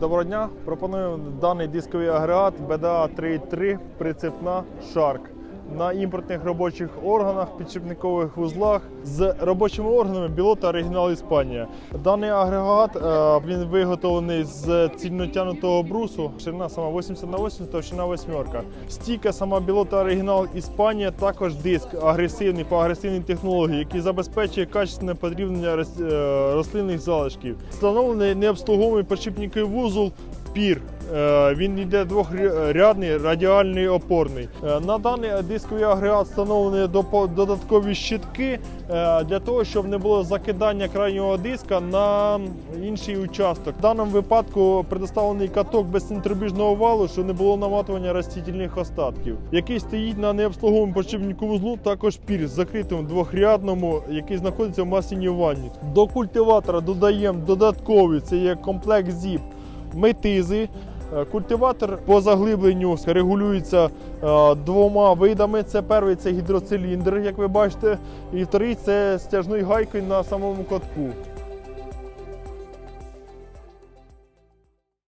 Доброго дня. Пропоную даний дисковий агрегат BDA 3.3 прицепна Shark на імпортних робочих органах, підшипникових вузлах з робочими органами білота оригінал Іспанія. Даний агрегат е, він виготовлений з цільнотянутого брусу. Ширина сама 80 на 80, товщина восьмерка. Стійка сама білота оригінал Іспанія. Також диск агресивний по агресивній технології, який забезпечує качественне подрібнення рос- е, рослинних залишків. Встановлений необслуговуваний підшипниковий вузол пір. Е, Він йде двохрядний, радіальний опорний. Е, На даний дисковий агрегат встановлені додаткові щитки е, для того, щоб не було закидання крайнього диска на інший участок. В даному випадку предоставлений каток без центробіжного валу, щоб не було наматування растительних остатків, який стоїть на необслуговому подшипнику вузлу, також пір з закритим двохрядному, який знаходиться в масляній ванні. До культиватора додаємо додаткові, це є комплект ZIP, метизи. Е, Культиватор по заглибленню регулюється е, двома видами. Це перший це гідроциліндр, як ви бачите, і вторий це стяжною гайкою на самому катку.